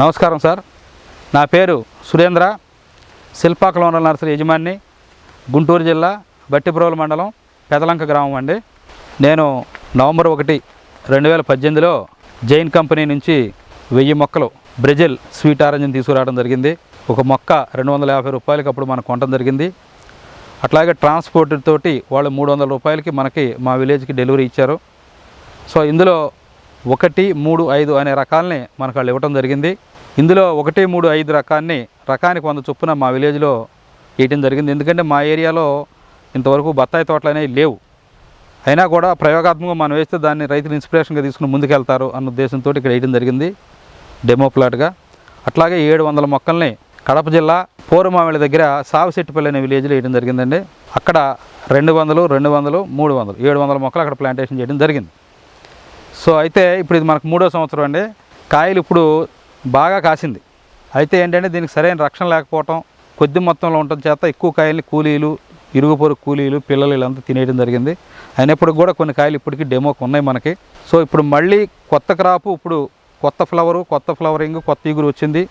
నమస్కారం సార్. నా పేరు సురేంద్ర. శిల్పాకలోనల నర్సరీ యజమాని గుంటూరు జిల్లా బట్టిప్రోలు మండలం పెదలంక గ్రామం అండి. నేను నవంబర్ ఒకటి రెండు వేల పద్దెనిమిదిలో జైన్ కంపెనీ నుంచి వెయ్యి మొక్కలు బ్రెజిల్ స్వీట్ ఆరెంజ్ని తీసుకురావడం జరిగింది. ఒక మొక్క రెండు వందల యాభై రూపాయలకి అప్పుడు మనకు కొనడం జరిగింది. అట్లాగే ట్రాన్స్పోర్ట్ తోటి వాళ్ళు మూడు వందల రూపాయలకి మనకి మా విలేజ్కి డెలివరీ ఇచ్చారు. సో ఇందులో ఒకటి మూడు ఐదు అనే రకాలని మనకు వాళ్ళు ఇవ్వటం జరిగింది. ఇందులో ఒకటి మూడు ఐదు రకాన్ని రకానికి వంద చొప్పున మా విలేజ్లో వేయటం జరిగింది. ఎందుకంటే మా ఏరియాలో ఇంతవరకు బత్తాయి తోటలు అనేవి లేవు. అయినా కూడా ప్రయోగాత్మకంగా మనం వేస్తే దాన్ని రైతులు ఇన్స్పిరేషన్గా తీసుకుని ముందుకెళ్తారు అన్న ఉద్దేశంతో ఇక్కడ వేయడం జరిగింది డెమో ప్లాట్గా. అట్లాగే ఏడు వందల మొక్కల్ని కడప జిల్లా పూర్వమామిళ్ళ దగ్గర సాగుశెట్టిపల్లి అనే విలేజ్లో వేయడం జరిగిందండి. అక్కడ రెండు వందలు రెండు వందలు మూడు వందలు ఏడు వందల మొక్కలు అక్కడ ప్లాంటేషన్ చేయడం జరిగింది. సో అయితే ఇప్పుడు ఇది మనకు మూడో సంవత్సరం అండి. కాయలు ఇప్పుడు బాగా కాసింది. అయితే ఏంటంటే దీనికి సరైన రక్షణ లేకపోవటం కొద్ది మొత్తంలో ఉండటం చేత ఎక్కువ కాయల్ని కూలీలు ఇరుగు పొరుగు కూలీలు పిల్లలు వీళ్ళంతా తినేయడం జరిగింది అయినప్పటికి కూడా కొన్ని కాయలు ఇప్పటికీ డెమోకి ఉన్నాయి మనకి. సో ఇప్పుడు మళ్ళీ కొత్త క్రాపు ఇప్పుడు కొత్త ఫ్లవరు కొత్త ఫ్లవరింగ్ కొత్త ఇగురు వచ్చింది.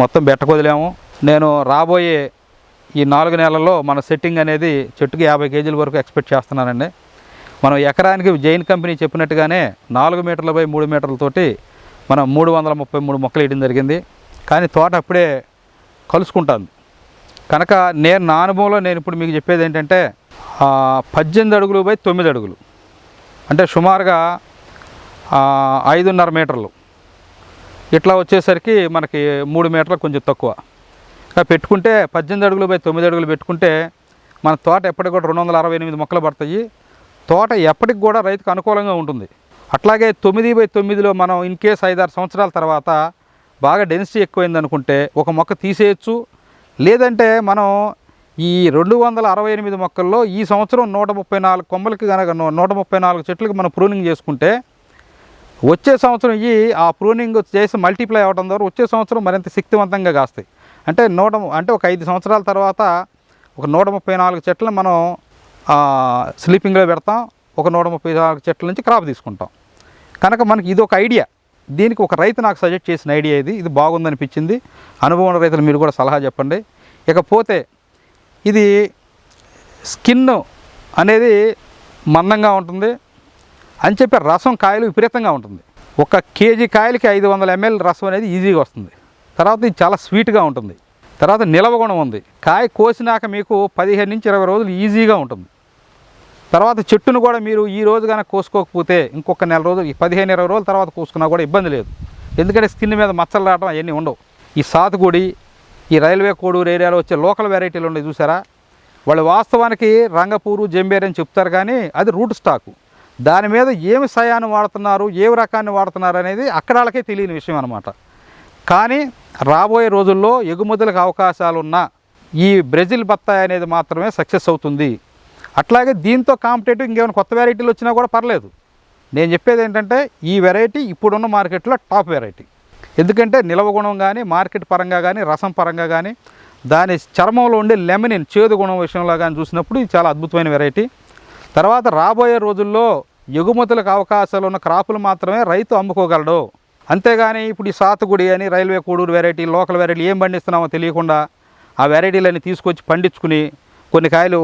మొత్తం బెట్టకొదిలాము నేను రాబోయే ఈ నాలుగు నెలల్లో మన సెట్టింగ్ అనేది చెట్టుకి యాభై కేజీల వరకు ఎక్స్పెక్ట్ చేస్తున్నానండి. మనం ఎకరానికి జైన్ కంపెనీ చెప్పినట్టుగానే నాలుగు మీటర్ల బై మూడు మీటర్లతోటి మనం మూడు వందల ముప్పై మూడు మొక్కలు వేయడం జరిగింది. కానీ తోట అప్పుడే కలుసుకుంటుంది. కనుక నేను నా అనుభవంలో నేను ఇప్పుడు మీకు చెప్పేది ఏంటంటే పద్దెనిమిది అడుగులు బై తొమ్మిది అడుగులు అంటే సుమారుగా ఐదున్నర మీటర్లు. ఇట్లా వచ్చేసరికి మనకి మూడు మీటర్లు కొంచెం తక్కువ. ఇంకా పెట్టుకుంటే పద్దెనిమిది అడుగులు బై తొమ్మిది అడుగులు పెట్టుకుంటే మన తోట ఎప్పటికి కూడా రెండు వందల అరవై ఎనిమిది మొక్కలు పడతాయి. తోట ఎప్పటికి కూడా రైతుకు అనుకూలంగా ఉంటుంది. అట్లాగే తొమ్మిది బై తొమ్మిదిలో మనం ఇన్ కేస్ ఐదారు సంవత్సరాల తర్వాత బాగా డెన్సిటీ ఎక్కువైంది అనుకుంటే ఒక మొక్క తీసేయచ్చు. లేదంటే మనం ఈ రెండు వందల అరవై ఎనిమిది మొక్కల్లో ఈ సంవత్సరం నూట ముప్పై నాలుగు కొమ్మలకి కనుక నూట ముప్పై నాలుగు చెట్లకి మనం ప్రూనింగ్ చేసుకుంటే వచ్చే సంవత్సరం ఈ ఆ ప్రూనింగ్ చేసి మల్టిప్లై అవ్వడం ద్వారా వచ్చే సంవత్సరం మరింత శక్తివంతంగా కాస్తాయి. అంటే నూట అంటే ఒక ఐదు సంవత్సరాల తర్వాత ఒక నూట ముప్పై నాలుగు చెట్లను మనం స్లీపింగ్లో పెడతాం. ఒక నూట ముప్పై నాలుగు చెట్ల నుంచి క్రాప్ తీసుకుంటాం. కనుక మనకి ఇది ఒక ఐడియా. దీనికి ఒక రైతు నాకు సజెస్ట్ చేసిన ఐడియా ఇది. ఇది బాగుందనిపించింది. అనుభవం ఉన్న రైతులు మీరు కూడా సలహా చెప్పండి. ఇకపోతే ఇది స్కిన్ అనేది మందంగా ఉంటుంది. అని చెప్పి రసం కాయలు విపరీతంగా ఉంటుంది. ఒక కేజీ కాయలకి ఐదు వందల ఎంఎల్ రసం అనేది ఈజీగా వస్తుంది. తర్వాత ఇది చాలా స్వీట్గా ఉంటుంది. తర్వాత నిలవ గుణం ఉంది. కాయ కోసినాక మీకు పదిహేను నుంచి ఇరవై రోజులు ఈజీగా ఉంటుంది. తర్వాత చెట్టును కూడా మీరు ఈ రోజు కనుక కోసుకోకపోతే ఇంకొక నెల రోజులు ఈ పదిహేను ఇరవై రోజుల తర్వాత కోసుకున్నా కూడా ఇబ్బంది లేదు. ఎందుకంటే స్కిన్ మీద మచ్చలు రావడం అవన్నీ ఉండవు. ఈ సాతుగుడి ఈ రైల్వే కోడూరు ఏరియాలో వచ్చే లోకల్ వెరైటీలు ఉన్నాయి చూసారా? వాళ్ళు వాస్తవానికి రంగపూరు జంబేర్ అని చెప్తారు కానీ అది రూట్ స్టాకు. దాని మీద ఏమి సయాన్ని వాడుతున్నారు ఏ రకాన్ని వాడుతున్నారు అనేది అక్కడ వాళ్ళకే తెలియని విషయం అనమాట కానీ రాబోయే రోజుల్లో ఎగుమతులకు అవకాశాలున్న ఈ బ్రెజిల్ బత్తాయి అనేది మాత్రమే సక్సెస్ అవుతుంది. అట్లాగే దీంతో కాంపిటేటివ్ ఇంకేమైనా కొత్త వెరైటీలు వచ్చినా కూడా పర్లేదు. నేను చెప్పేది ఏంటంటే ఈ వెరైటీ ఇప్పుడున్న మార్కెట్లో టాప్ వెరైటీ. ఎందుకంటే నిలవ గుణం కానీ మార్కెట్ పరంగా కానీ రసం పరంగా కానీ దాని చర్మంలో ఉండే లెమనిన్ చేదు గుణం విషయంలో కానీ చూసినప్పుడు ఇది చాలా అద్భుతమైన వెరైటీ. తర్వాత రాబోయే రోజుల్లో ఎగుమతులకు అవకాశాలు ఉన్న క్రాపులు మాత్రమే రైతు అమ్ముకోగలడు. అంతేగాని ఇప్పుడు ఈ సాతుగుడి అని railway Koduru variety local variety ఏం పండిస్తున్నామో తెలియకుండా ఆ వెరైటీలన్నీ తీసుకొచ్చి పండించుకుని కొన్ని కాయలు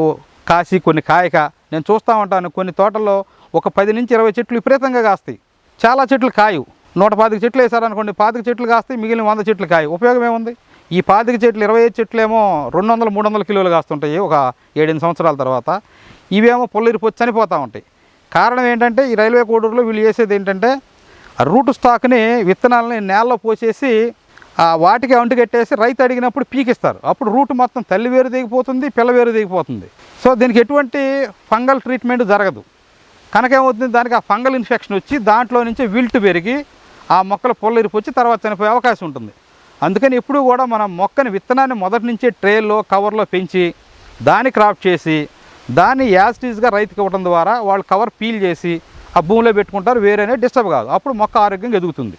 కాసి కొన్ని కాయక నేను చూస్తూ ఉంటాను. కొన్ని తోటల్లో ఒక పది నుంచి ఇరవై చెట్లు విపరీతంగా కాస్తాయి. చాలా చెట్లు కాయు. నూట పాతిక చెట్లు వేసారనుకోండి పాతిక చెట్లు కాస్తాయి మిగిలిన వంద చెట్లు కాయ. ఉపయోగం ఏముంది? ఈ పాతిక చెట్లు ఇరవై ఐదు చెట్లు ఏమో రెండు వందలు మూడు వందల కిలోలు కాస్తుంటాయి ఒక ఏడెనిమిది సంవత్సరాల తర్వాత. ఇవేమో పొల్లిరిపోయి చనిపోతూ ఉంటాయి. కారణం ఏంటంటే ఈ రైల్వే కోడూరులో వీళ్ళు చేసేది ఏంటంటే రూట్ స్టాక్ని విత్తనాలని నేలలో పోసేసి వాటికి అంటుకట్టేసి రైతు అడిగినప్పుడు పీకిస్తారు. అప్పుడు రూట్ మొత్తం తల్లి వేరు దిగిపోతుంది పిల్ల వేరు దిగిపోతుంది. సో దీనికి ఎటువంటి ఫంగల్ ట్రీట్మెంట్ జరగదు. కనుక ఏమవుతుంది దానికి ఆ ఫంగల్ ఇన్ఫెక్షన్ వచ్చి దాంట్లో నుంచి విల్ట్ పెరిగి ఆ మొక్కలు పొల్లరిపి వచ్చి తర్వాత చనిపోయే అవకాశం ఉంటుంది. అందుకని ఎప్పుడు కూడా మనం మొక్కని విత్తనాన్ని మొదటి నుంచే ట్రేల్లో కవర్లో పెంచి దాన్ని క్రాప్ చేసి దాన్ని యాస్టీస్గా రైతుకి ఇవ్వడం ద్వారా వాళ్ళు కవర్ పీల్ చేసి ఆ భూమిలో పెట్టుకుంటారు. వేరేనే డిస్టర్బ్ కాదు. అప్పుడు మొక్క ఆరోగ్యంగా ఎదుగుతుంది.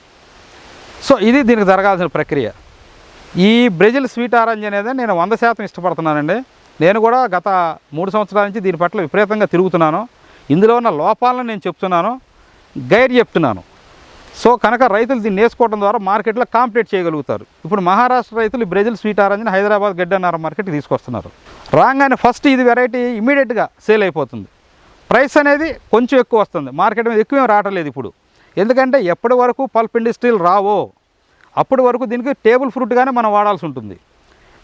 సో ఇది దీనికి జరగాల్సిన ప్రక్రియ. ఈ బ్రెజిల్ స్వీట్ ఆరెంజ్ అనేది నేను వంద శాతం ఇష్టపడుతున్నానండి. నేను కూడా గత మూడు సంవత్సరాల నుంచి దీని పట్ల విపరీతంగా తిరుగుతున్నాను. ఇందులో ఉన్న లోపాలను నేను చెప్తున్నాను. గైడ్ చెప్తున్నాను. సో కనుక రైతులు దీన్ని వేసుకోవడం ద్వారా మార్కెట్లో కాంపిటేట్ చేయగలుగుతారు. ఇప్పుడు మహారాష్ట్ర రైతులు బ్రెజిల్ స్వీట్ ఆరెంజ్ని హైదరాబాద్ గడ్డన్నార మార్కెట్కి తీసుకొస్తున్నారు. రాగానే ఫస్ట్ ఇది వెరైటీ ఇమీడియట్గా సేల్ అయిపోతుంది. ప్రైస్ అనేది కొంచెం ఎక్కువ వస్తుంది. మార్కెట్ మీద ఎక్కువ రావట్లేదు ఇప్పుడు. ఎందుకంటే ఎప్పటి వరకు పల్ప్ ఇండస్ట్రీలు రావో అప్పటి వరకు దీనికి టేబుల్ ఫ్రూట్గానే మనం వాడాల్సి ఉంటుంది.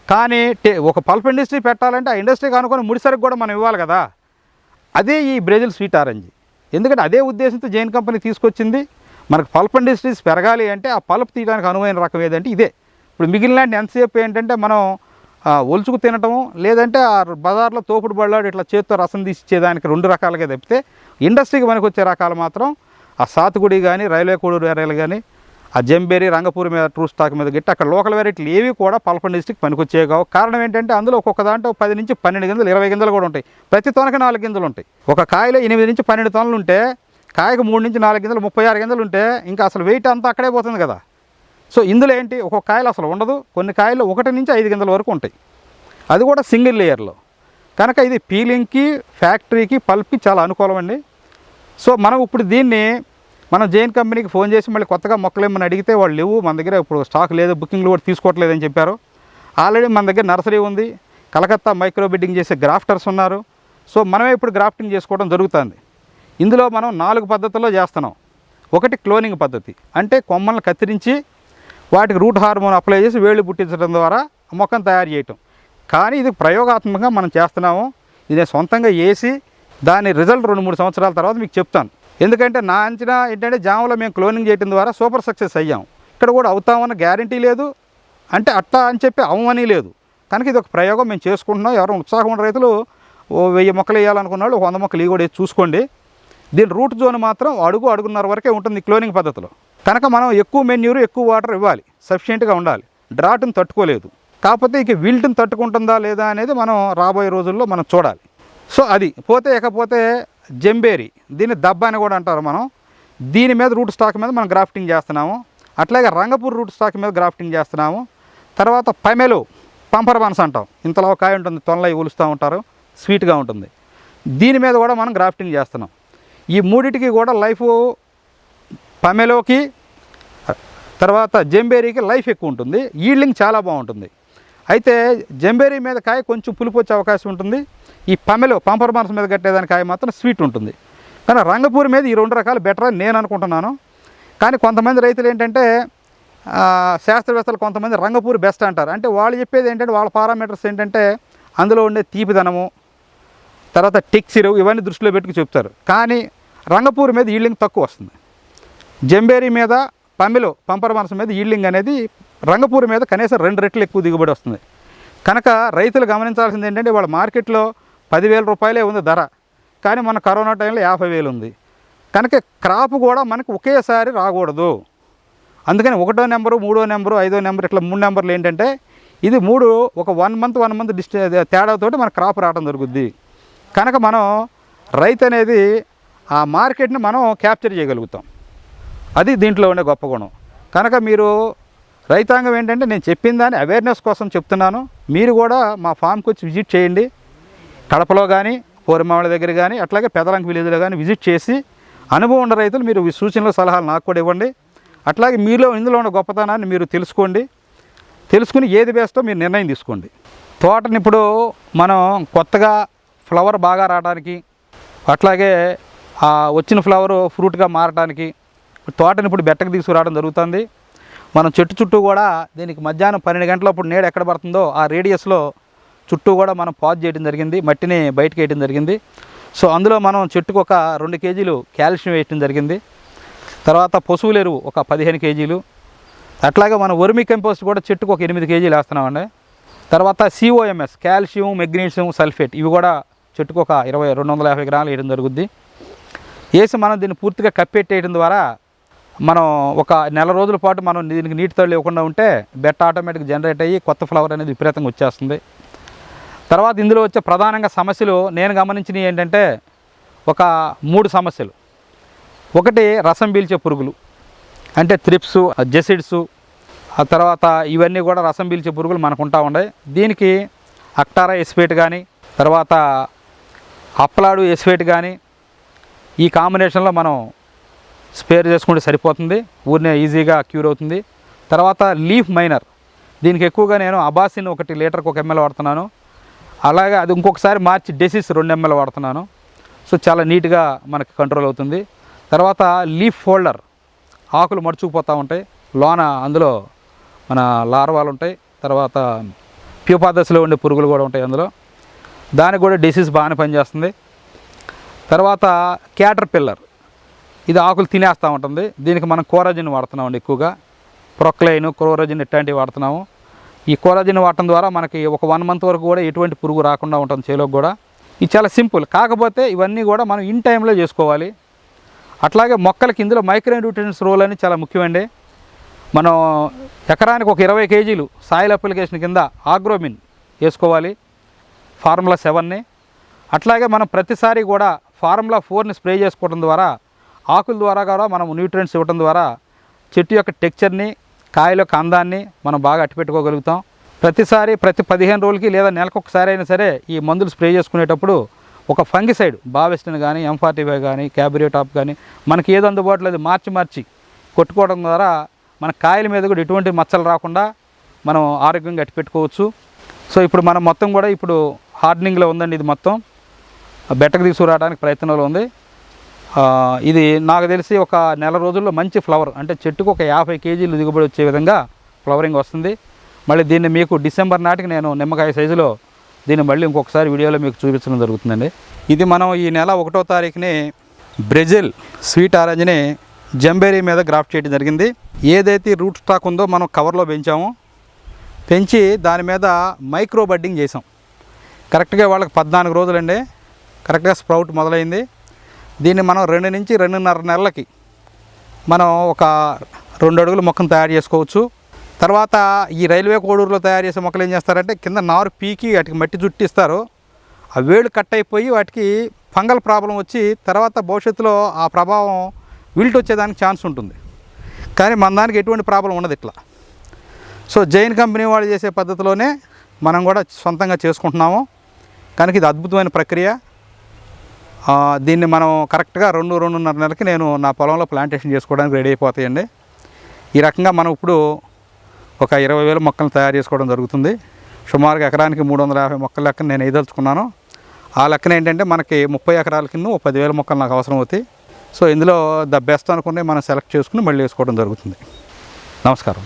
కానీ టే ఒక పల్ప్ ఇండస్ట్రీ పెట్టాలంటే ఆ ఇండస్ట్రీ కనుక్కొని ముడిసరికి కూడా మనం ఇవ్వాలి కదా. అదే ఈ బ్రెజిల్ స్వీట్ ఆరెంజ్. ఎందుకంటే అదే ఉద్దేశంతో జైన్ కంపెనీ తీసుకొచ్చింది. మనకు పల్ప్ ఇండస్ట్రీస్ పెరగాలి అంటే ఆ పల్ప్ తీయడానికి అనువైన రకం ఏదంటే ఇదే. ఇప్పుడు మిగిలిన ఎంతసేపు ఏంటంటే మనం ఒలుచుకు తినటము లేదంటే ఆ బజార్లో తోపుడు బళ్ళాడు ఇట్లా చేత్తో రసం తీసిచ్చేదానికి రెండు రకాలుగా తప్పితే ఇండస్ట్రీకి మనకు వచ్చే రకాలు మాత్రం ఆ సాతుగుడి కానీ రైల్వే కూడూరు ఏరియాలు కానీ ఆ జంబేరి రంగపూర్ మీద ట్రూ స్టాక్ మీద గిట్టి అక్కడ లోకల్ వెరైటీలు ఏవి కూడా పల్పండి డిస్టిక్ పనికొచ్చేవి కావు. కారణం ఏంటంటే అందులో ఒక్కొక్క దాంట్లో పది నుంచి పన్నెండు గింజలు ఇరవై గింజలు కూడా ఉంటాయి. ప్రతి తొనకి నాలుగు గింజలు ఉంటాయి. ఒక కాయలో ఎనిమిది నుంచి పన్నెండు తొనలు ఉంటే కాయకు మూడు నుంచి నాలుగు గింజలు ముప్పై ఆరు గింజలు ఉంటే ఇంకా అసలు వెయిట్ అంతా అక్కడే పోతుంది కదా. సో ఇందులో ఏంటి? ఒక్కొక్క కాయలు అసలు ఉండదు. కొన్ని కాయలు ఒకటి నుంచి ఐదు గింజల వరకు ఉంటాయి. అది కూడా సింగిల్ లేయర్లో. కనుక ఇది పీలింగ్కి ఫ్యాక్టరీకి పల్ప్కి చాలా అనుకూలం అండి సో మనం ఇప్పుడు దీన్ని మనం జైన్ కంపెనీకి ఫోన్ చేసి మళ్ళీ కొత్తగా మొక్కలు ఏమని అడిగితే వాళ్ళు లేవు మన దగ్గర ఇప్పుడు స్టాక్ లేదు బుకింగ్లు కూడా తీసుకోవట్లేదని చెప్పారు. ఆల్రెడీ మన దగ్గర నర్సరీ ఉంది కలకత్తా మైక్రో బిడ్డింగ్ చేసే గ్రాఫ్టర్స్ ఉన్నారు. సో మనమే ఇప్పుడు గ్రాఫ్టింగ్ చేసుకోవడం జరుగుతుంది. ఇందులో మనం నాలుగు పద్ధతుల్లో చేస్తున్నాం. ఒకటి క్లోనింగ్ పద్ధతి అంటే కొమ్మలను కత్తిరించి వాటికి రూట్ హార్మోన్ అప్లై చేసి వేళ్ళు పుట్టించడం ద్వారా మొక్కను తయారు చేయటం. కానీ ఇది ప్రయోగాత్మకంగా మనం చేస్తున్నాము. ఇది సొంతంగా వేసి దాని రిజల్ట్ రెండు మూడు సంవత్సరాల తర్వాత మీకు చెప్తాను. ఎందుకంటే నా అంచనా ఏంటంటే జామలో మేము క్లోనింగ్ చేయడం ద్వారా సూపర్ సక్సెస్ అయ్యాం. ఇక్కడ కూడా అవుతామన్న గ్యారంటీ లేదు. అంటే అట్టా అని చెప్పి అవమని లేదు. కనుక ఇది ఒక ప్రయోగం మేము చేసుకుంటున్నాం. ఎవరైనా ఉత్సాహం ఉన్న రైతులు ఓ వెయ్యి మొక్కలు వేయాలనుకున్న వాళ్ళు వంద మొక్కలు ఇవి కూడా చూసుకోండి. దీని రూట్ జోన్ మాత్రం అడుగు అడుగున్నర వరకే ఉంటుంది క్లోనింగ్ పద్ధతిలో. కనుక మనం ఎక్కువ మెన్యూరు ఎక్కువ వాటర్ ఇవ్వాలి. సఫిషియెంట్గా ఉండాలి. డ్రాట్ని తట్టుకోలేదు. కాకపోతే ఇక విల్ట్ని తట్టుకుంటుందా లేదా అనేది మనం రాబోయే రోజుల్లో మనం చూడాలి. సో అది. పోతే ఇకపోతే జంబేరి దీన్ని దబ్బ అని కూడా అంటారు మనం. దీని మీద రూట్ స్టాక్ మీద మనం గ్రాఫ్టింగ్ చేస్తున్నాము. అట్లాగే రంగపూర్ రూట్ స్టాక్ మీద గ్రాఫ్టింగ్ చేస్తున్నాము. తర్వాత పమెలు పంపర్ బన్స్ అంటాం. ఇంతలో కాయ ఉంటుంది తొనలై ఉలుస్తూ ఉంటారు. స్వీట్గా ఉంటుంది. దీని మీద కూడా మనం గ్రాఫ్టింగ్ చేస్తున్నాం. ఈ మూడిటికి కూడా లైఫ్ పమెలోకి తర్వాత జంబేరీకి లైఫ్ ఎక్కువ ఉంటుంది. ఈల్డింగ్ చాలా బాగుంటుంది. అయితే జంబేరీ మీద కాయ కొంచెం పులుపు వచ్చే అవకాశం ఉంటుంది. ఈ పమెలో పంపర్ మనసు మీద కట్టేదాని కాయ మాత్రం స్వీట్ ఉంటుంది. కానీ రంగపూర్ మీద ఈ రెండు రకాలు బెటర్ అని నేను అనుకుంటున్నాను. కానీ కొంతమంది రైతులు ఏంటంటే శాస్త్రవేత్తలు కొంతమంది రంగపూర్ బెస్ట్ అంటారు. అంటే వాళ్ళు చెప్పేది ఏంటంటే వాళ్ళ పారామీటర్స్ ఏంటంటే అందులో ఉండే తీపిదనము తర్వాత టెక్సిరు ఇవన్నీ దృష్టిలో పెట్టుకు చెప్తారు. కానీ రంగపూర్ మీద ఈల్డింగ్ తక్కువ వస్తుంది. జంబేరి మీద పమ్మిలో పంపర్ మనసు మీద ఈల్డింగ్ అనేది రంగపూర్ మీద కనీసం రెండు రెట్లు ఎక్కువ దిగుబడి వస్తుంది. కనుక రైతులు గమనించాల్సింది ఏంటంటే వాళ్ళ మార్కెట్లో పదివేల రూపాయలే ఉంది ధర. కానీ మన కరోనా టైంలో యాభై వేలు ఉంది. కనుక క్రాప్ కూడా మనకు ఒకేసారి రాకూడదు. అందుకని ఒకటో నెంబరు మూడో నెంబరు ఐదో నెంబర్ ఇట్లా మూడు నెంబర్లు ఏంటంటే ఇది మూడు ఒక వన్ మంత్ వన్ మంత్ డిస్ట తేడాతోటి మన క్రాప్ రావడం జరుగుద్ది. కనుక మనం రైతు అనేది ఆ మార్కెట్ని మనం క్యాప్చర్ చేయగలుగుతాం. అది దీంట్లో ఉండే గొప్ప గుణం. కనుక మీరు రైతాంగం ఏంటంటే నేను చెప్పిన దాన్ని అవేర్నెస్ కోసం చెప్తున్నాను. మీరు కూడా మా ఫామ్కి వచ్చి విజిట్ చేయండి. కడపలో కానీ పూర్మావళి దగ్గర కానీ అట్లాగే పెదలంక విలేజ్లో కానీ విజిట్ చేసి అనుభవం ఉన్న రైతులు మీరు సూచనలు సలహాలు నాకు కూడా ఇవ్వండి. అట్లాగే మీలో ఇందులో ఉన్న గొప్పతనాన్ని మీరు తెలుసుకోండి. తెలుసుకుని ఏది బేస్తో మీరు నిర్ణయం తీసుకోండి. తోటని ఇప్పుడు మనం కొత్తగా ఫ్లవర్ బాగా రావడానికి అట్లాగే ఆ వచ్చిన ఫ్లవర్ ఫ్రూట్గా మారడానికి తోటని ఇప్పుడు బెట్టకు తీసుకురావడం జరుగుతుంది. మనం చెట్టు చుట్టూ కూడా దీనికి మధ్యాహ్నం పన్నెండు గంటలప్పుడు నీడ ఎక్కడ పడుతుందో ఆ రేడియస్లో చుట్టూ కూడా మనం పాజ్ చేయడం జరిగింది మట్టిని బయటకు వేయడం జరిగింది. సో అందులో మనం చెట్టుకు ఒక రెండు కేజీలు కాల్షియం వేయడం జరిగింది. తర్వాత పశువుల ఎరువు ఒక పదిహేను కేజీలు. అట్లాగే మనం వర్మి కంపోస్ట్ కూడా చెట్టుకు ఒక ఎనిమిది కేజీలు వేస్తున్నామండి. తర్వాత సిఓఎంఎస్ కాల్షియం మెగ్నీషియం సల్ఫేట్ ఇవి కూడా చెట్టుకు ఒక ఇరవై రెండు వందల యాభై గ్రాములు వేయడం జరుగుద్ది. వేసి మనం దీన్ని పూర్తిగా కప్పెట్టేయడం ద్వారా మనం ఒక నెల రోజుల పాటు మనం దీనికి నీటి తడి ఇవ్వకుండా ఉంటే బెట్ట ఆటోమేటిక్ జనరేట్ అయ్యి కొత్త ఫ్లవర్ అనేది విపరీతంగా వచ్చేస్తుంది. తర్వాత ఇందులో వచ్చే ప్రధానంగా సమస్యలు నేను గమనించినవి ఏంటంటే ఒక మూడు సమస్యలు. ఒకటి రసం పీల్చే పురుగులు. అంటే త్రిప్స్ జెసిడ్స్ ఆ తర్వాత ఇవన్నీ కూడా రసం పీల్చే పురుగులు మనకు ఉంటా ఉన్నాయి. దీనికి అక్టారా ఎస్పేట్ కానీ తర్వాత అప్లాడు ఎస్పేట్ కానీ ఈ కాంబినేషన్లో మనం స్పేర్ చేసుకుంటే సరిపోతుంది. ఊరినే ఈజీగా క్యూర్ అవుతుంది. తర్వాత లీఫ్ మైనర్. దీనికి ఎక్కువగా నేను అబాసిన్ ఒకటి లీటర్కి ఒక ఎంఎల్ వాడుతున్నాను. అలాగే అది ఇంకొకసారి మార్చి డెసిస్ రెండు ఎంఎల్ వాడుతున్నాను. సో చాలా నీట్గా మనకి కంట్రోల్ అవుతుంది. తర్వాత లీఫ్ ఫోల్డర్ ఆకులు మడుచుకుపోతూ ఉంటాయి. లోన అందులో మన లార్వాలు ఉంటాయి. తర్వాత ప్యూపా దశలో ఉండే పురుగులు కూడా ఉంటాయి అందులో. దానికి కూడా డిసీజ్ బాగానే పనిచేస్తుంది. తర్వాత క్యాటర్ పిల్లర్. ఇది ఆకులు తినేస్తూ ఉంటుంది. దీనికి మనం కోరాజిన్ వాడుతున్నామండి ఎక్కువగా. ప్రొక్లైన్ క్రోరజిన్ ఇట్లాంటివి వాడుతున్నాము. ఈ కోరాజిన్ వాడటం ద్వారా మనకి ఒక వన్ మంత్ వరకు కూడా ఎటువంటి పురుగు రాకుండా ఉంటుంది చేలోకి కూడా. ఇది చాలా సింపుల్. కాకపోతే ఇవన్నీ కూడా మనం ఇన్ టైంలో చేసుకోవాలి. అట్లాగే మొక్కలకి ఇందులో మైక్రో న్యూట్రియన్స్ రోల్ అని చాలా ముఖ్యమండి. మనం ఎకరానికి ఒక ఇరవై కేజీలు సాయిల్ అప్లికేషన్ కింద ఆగ్రోమిన్ వేసుకోవాలి ఫార్ములా సెవెన్ని అట్లాగే మనం ప్రతిసారి కూడా ఫార్ములా ఫోర్ని స్ప్రే చేసుకోవడం ద్వారా ఆకుల ద్వారా కూడా మనం న్యూట్రియన్స్ ఇవ్వడం ద్వారా చెట్టు యొక్క టెక్చర్ని కాయలో కందాన్ని మనం బాగా అట్టిపెట్టుకోగలుగుతాం. ప్రతిసారి ప్రతి పదిహేను రోజులకి లేదా నెలకు ఒకసారి అయినా సరే ఈ మందులు స్ప్రే చేసుకునేటప్పుడు ఒక ఫంగిసైడ్ బావెస్టిన్ కానీ ఎం ఫైవ్ కానీ క్యాబరియో టాప్ కానీ మనకి ఏది అందుబాటులో అది మార్చి మార్చి కొట్టుకోవడం ద్వారా మన కాయల మీద కూడా ఎటువంటి మచ్చలు రాకుండా మనం ఆరోగ్యంగా అట్టిపెట్టుకోవచ్చు. సో ఇప్పుడు మనం మొత్తం కూడా ఇప్పుడు హార్డనింగ్లో ఉందండి ఇది మొత్తం. బెట్టకు తీసుకురావడానికి ప్రయత్నంలో ఉంది. ఇది నాకు తెలిసి ఒక నెల రోజుల్లో మంచి ఫ్లవర్ అంటే చెట్టుకు ఒక యాభై కేజీలు దిగుబడి వచ్చే విధంగా ఫ్లవరింగ్ వస్తుంది. మళ్ళీ దీన్ని మీకు డిసెంబర్ నాటికి నేను నిమ్మకాయ సైజులో దీన్ని మళ్ళీ ఇంకొకసారి వీడియోలో మీకు చూపించడం జరుగుతుందండి. ఇది మనం ఈ నెల ఒకటో తారీఖుని బ్రెజిల్ స్వీట్ ఆరెంజ్ని జంబేరీ మీద గ్రాఫ్ట్ చేయడం జరిగింది. ఏదైతే రూట్ స్టాక్ ఉందో మనం కవర్లో పెంచామో. పెంచి దాని మీద మైక్రో బడ్డింగ్ చేసాం. కరెక్ట్గా వాళ్ళకి పద్నాలుగు రోజులండి. కరెక్ట్గా స్ప్రౌట్ మొదలైంది. దీన్ని మనం రెండు నుంచి రెండున్నర నెలలకి మనం ఒక రెండు అడుగుల మొక్కను తయారు చేసుకోవచ్చు. తర్వాత ఈ రైల్వే కోడూరులో తయారు చేసే మొక్కలు ఏం చేస్తారంటే కింద నారు పీకి వాటికి మట్టి చుట్టిస్తారు ఆ వేళ్ళు కట్ అయిపోయి వాటికి ఫంగల్ ప్రాబ్లం వచ్చి తర్వాత భవిష్యత్తులో ఆ ప్రభావం విల్ట్ వచ్చేదానికి ఛాన్స్ ఉంటుంది. కానీ మన దానికి ఎటువంటి ప్రాబ్లం ఉండదు ఇట్లా. సో జైన్ కంపెనీ వాళ్ళు చేసే పద్ధతిలోనే మనం కూడా సొంతంగా చేసుకుంటున్నాము. కనుక ఇది అద్భుతమైన ప్రక్రియ. దీన్ని మనం కరెక్ట్గా రెండు రెండున్నర నెలకి నేను నా పొలంలో ప్లాంటేషన్ చేసుకోవడానికి రెడీ అయిపోతాయండి. ఈ రకంగా మనం ఇప్పుడు ఒక ఇరవై వేల మొక్కలు తయారు చేసుకోవడం జరుగుతుంది. సుమారుగా ఎకరానికి మూడు వందల యాభై మొక్కల లెక్కన నేను వేయదలుచుకున్నాను. ఆ లెక్కన ఏంటంటే మనకి ముప్పై ఎకరాల కింద పదివేల మొక్కలు నాకు అవసరం అవుతాయి. సో ఇందులో ద బెస్ట్ అనుకునే మనం సెలెక్ట్ చేసుకుని మళ్ళీ వేసుకోవడం జరుగుతుంది. నమస్కారం.